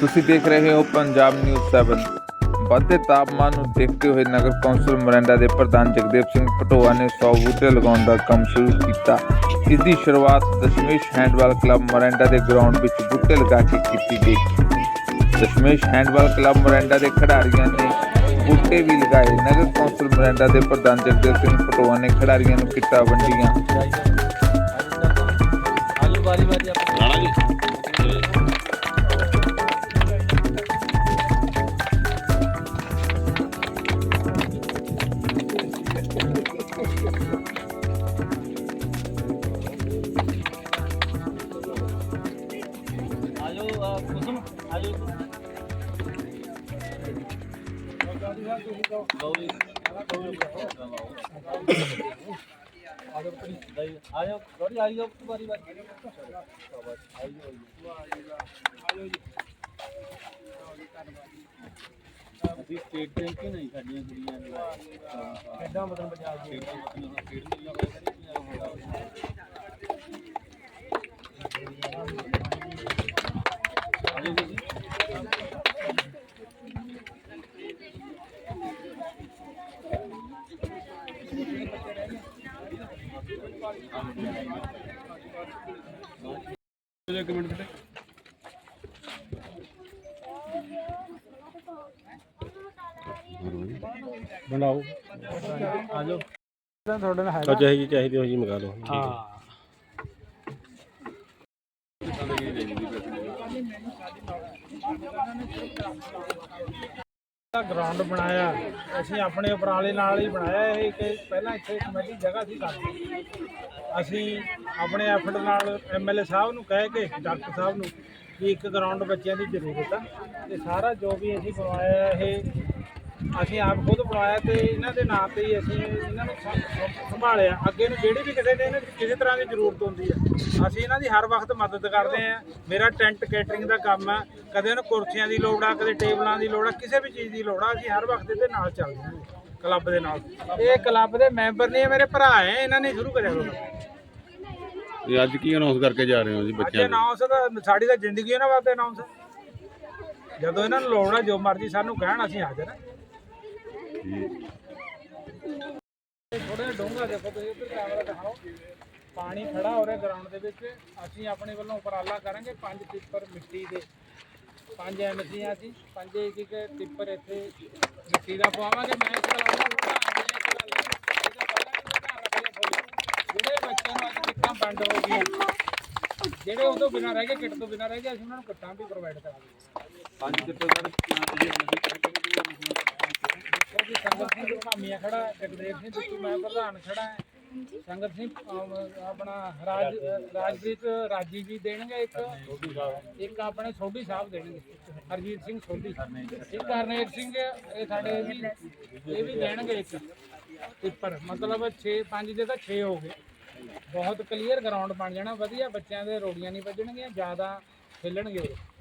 ਤੁਸੀਂ ਦੇਖ ਰਹੇ ਹੋ ਪੰਜਾਬ ਨਿਊਜ਼ 7 ਵੱਧਦੇ ਤਾਪਮਾਨ ਨੂੰ ਦੇਖਦੇ ਹੋਏ ਨਗਰ ਕੌਂਸਲ ਮੋਰਿੰਡਾ ਦੇ ਪ੍ਰਧਾਨ ਜਗਦੇਵ ਸਿੰਘ ਪਟੋਆ ਨੇ 100 ਬੂਟੇ ਲਗਾਉਣ ਦਾ ਕੰਮ ਸ਼ੁਰੂ ਕੀਤਾ। ਇਸ ਦੀ ਸ਼ੁਰੂਆਤ ਦਸ਼ਮੇਸ਼ ਹੈਂਡਬਾਲ ਕਲੱਬ ਮੋਰਿੰਡਾ ਦੇ ਗਰਾਊਂਡ ਵਿੱਚ ਬੂਟੇ ਲਗਾ ਕੇ ਕੀਤੀ ਗਈ। ਦਸ਼ਮੇਸ਼ ਹੈਂਡਬਾਲ ਕਲੱਬ ਮੋਰਿੰਡਾ ਦੇ ਖਿਡਾਰੀਆਂ ਨੇ ਬੂਟੇ ਵੀ ਲਗਾਏ। ਨਗਰ ਕੌਂਸਲ ਮੋਰਿੰਡਾ ਦੇ ਪ੍ਰਧਾਨ ਜਗਦੇਵ ਸਿੰਘ ਪਟੋਆ ਨੇ ਖਿਡਾਰੀਆਂ ਨੂੰ ਕਿੱਟਾਂ ਵੰਡੀਆਂ। ਵਾਰੀ ਵਾਰੀ ਆਪਾਂ ਅਸੀਂ ਸਟੇਟ ਬੈਂਕ ਹੀ ਨਹੀਂ ਸਾਡੀਆਂ ਕੁੜੀਆਂ ਨੇ ਕਿੱਦਾਂ ਮਤਲਬ ਪੰਜਾਬ ਦੀ ਸਟੇਟ ਆਜੋ। ਇੱਕ ਮਿੰਟ ਬੇਟੇ ਬਣਾਓ। ਆਜੋ ਤੁਹਾਡੇ ਨਾਲ ਆ ਚਾਹੀਦੀ ਚਾਹੀਦੀ ਉਹ ਜੀ ਮੰਗਾ ਲਓ। ਠੀਕ ਹੈ ਹਾਂ। ਗਰਾਊਂਡ ਬਣਾਇਆ। ਅਸੀਂ ਆਪਣੇ ਉਪਰਾਲੇ ਨਾਲ ਹੀ ਬਣਾਇਆ ਇਹ ਕਿ ਪਹਿਲਾਂ ਇੱਥੇ ਕਮੇਟੀ ਜਗ੍ਹਾ ਸੀ ਸਾਡੀ। ਅਸੀਂ ਆਪਣੇ ਐਫਰਟ ਨਾਲ ਐਮਐਲਏ ਸਾਹਿਬ ਨੂੰ ਕਹਿ ਕੇ, ਡਾਕਟਰ ਸਾਹਿਬ ਨੂੰ ਕਿ ਇੱਕ ਗਰਾਊਂਡ ਬੱਚਿਆਂ ਦੀ ਜ਼ਰੂਰਤ ਆ। ਤੇ ਸਾਰਾ ਜੋ ਵੀ ਅਸੀਂ ਬਣਵਾਇਆ ਇਹ ਅਸੀਂ ਆਪ ਖੁਦ ਬਣਵਾਇਆ ਤੇ ਇਹਨਾਂ ਦੇ ਨਾਂ ਤੇ ਹੀ ਅਸੀਂ ਇਹਨਾਂ ਨੂੰ ਸੰਭਾਲਿਆ। ਅੱਗੇ ਨੂੰ ਜਿਹੜੀ ਵੀ ਕਿਸੇ ਦੇ ਇਹਨਾਂ ਦੀ ਕਿਸੇ ਤਰ੍ਹਾਂ ਦੀ ਜ਼ਰੂਰਤ ਹੁੰਦੀ ਹੈ ਅਸੀਂ ਇਹਨਾਂ ਦੀ ਹਰ ਵਕਤ ਮਦਦ ਕਰਦੇ ਆ। ਮੇਰਾ ਟੈਂਟ ਕੇਟਰਿੰਗ ਦਾ ਕੰਮ ਹੈ ਕਦੇ ਉਹਨੂੰ ਕੁਰਸੀਆਂ ਦੀ ਲੋੜ ਆ ਕਦੇ ਟੇਬਲਾਂ ਦੀ ਲੋੜ ਆ ਕਿਸੇ ਵੀ ਚੀਜ਼ ਦੀ ਲੋੜ ਆ ਅਸੀਂ ਹਰ ਵਕਤ ਇਹਦੇ ਨਾਲ ਚੱਲਦੇ ਹਾਂ ਕਲੱਬ ਦੇ ਨਾਲ। ਇਹ ਕਲੱਬ ਦੇ ਮੈਂਬਰ ਨੇ ਮੇਰੇ ਭਰਾ ਹੈ ਇਹਨਾਂ ਨੇ ਸ਼ੁਰੂ ਕਰਿਆ ਹੋਇਆ। ਇਹ ਅੱਜ ਕੀ ਅਨਾਉਂਸ ਕਰਕੇ ਜਾ ਰਹੇ ਹੋ ਜੀ ਅੱਜ ਬੱਚਿਆਂ ਨੂੰ ਅਨਾਉਂਸ ਤਾਂ ਸਾਡੀ ਤਾਂ ਜ਼ਿੰਦਗੀ ਇਹਨਾਂ ਵਾਸਤੇ ਅਨਾਉਂਸ ਜਦੋਂ ਇਹਨਾਂ ਨੂੰ ਲੋੜ ਆ ਜੋ ਮਰਜ਼ੀ ਸਾਨੂੰ ਕਹਿਣ ਅਸੀਂ ਹਾਜ਼ਰ ਹਾਂ ਥੋੜਾ ਜਿਹਾ ਦੇਖੋ, ਤੁਸੀਂ ਉੱਧਰ ਕੈਮਰਾ ਦਿਖਾਓ। ਪਾਣੀ ਖੜਾ ਹੋ ਰਿਹਾ ਗਰਾਊਂਡ ਦੇ ਵਿੱਚ। ਅਸੀਂ ਆਪਣੇ ਵੱਲੋਂ ਉਪਰਾਲਾ ਕਰਾਂਗੇ ਪੰਜ ਟਿੱਪਰ ਮਿੱਟੀ ਦੇ। ਪੰਜ ਐਮਸੀਆਂ ਸੀ ਪੰਜ ਇੱਕ ਇੱਕ ਟਿੱਪਰ ਇੱਥੇ ਮਿੱਟੀ ਦਾ ਪਵਾਵਾਂਗੇ। ਮੈਂ ਇੱਕ ਗੱਲ ਜਿਹੜੇ ਬੱਚਿਆਂ ਨੂੰ ਅੱਜ ਕਿੱਟਾਂ ਵੰਡ ਹੋ ਗਈਆਂ, ਜਿਹੜੇ ਉਹ ਤੋਂ ਬਿਨਾਂ ਰਹਿ ਗਏ, ਕਿੱਟ ਤੋਂ ਬਿਨਾਂ ਰਹਿ ਗਏ, ਅਸੀਂ ਉਹਨਾਂ ਨੂੰ ਕਿੱਟਾਂ ਵੀ ਪ੍ਰੋਵਾਈਡ ਕਰਾਂਗੇ। ਪੰਜ ਕਿੱਟੋ ਸਰ ਭਾਮੀਆ ਖੜਾ ਹੈ, ਜਗਦੇਵ ਸਿੰਘ ਬਿੱਟੂ ਮੈਂ ਪ੍ਰਧਾਨ ਖੜਾ ਹੈ। ਸੰਗਤ ਸਿੰਘ ਅਮ, ਆਪਣਾ ਰਾਜ ਰਾਜਪ੍ਰੀਤ ਰਾਜੀ ਜੀ ਦੇਣਗੇ ਇੱਕ। ਇੱਕ ਆਪਣੇ ਸੋਢੀ ਸਾਹਿਬ ਦੇਣਗੇ। ਹਰਜੀਤ ਸਿੰਘ ਸੋਢੀ। ਇੱਕ ਹਰਨੇਕ ਸਿੰਘ ਇਹ ਸਾਡੇ ਇਹ ਵੀ ਇਹ ਵੀ ਦੇਣਗੇ ਇੱਕ। ਟਿੱਪਰ ਮਤਲਬ 6 5 ਦੇ ਤਾਂ 6 ਹੋ ਗਏ। ਬਹੁਤ ਕਲੀਅਰ ਗਰਾਊਂਡ ਬਣ ਜਾਣਾ ਵਧੀਆ ਬੱਚਿਆਂ ਦੇ ਰੋੜੀਆਂ ਨਹੀਂ ਵੱਜਣਗੀਆਂ ਜ਼ਿਆਦਾ ਖੇਲਣਗੇ ਉਹ।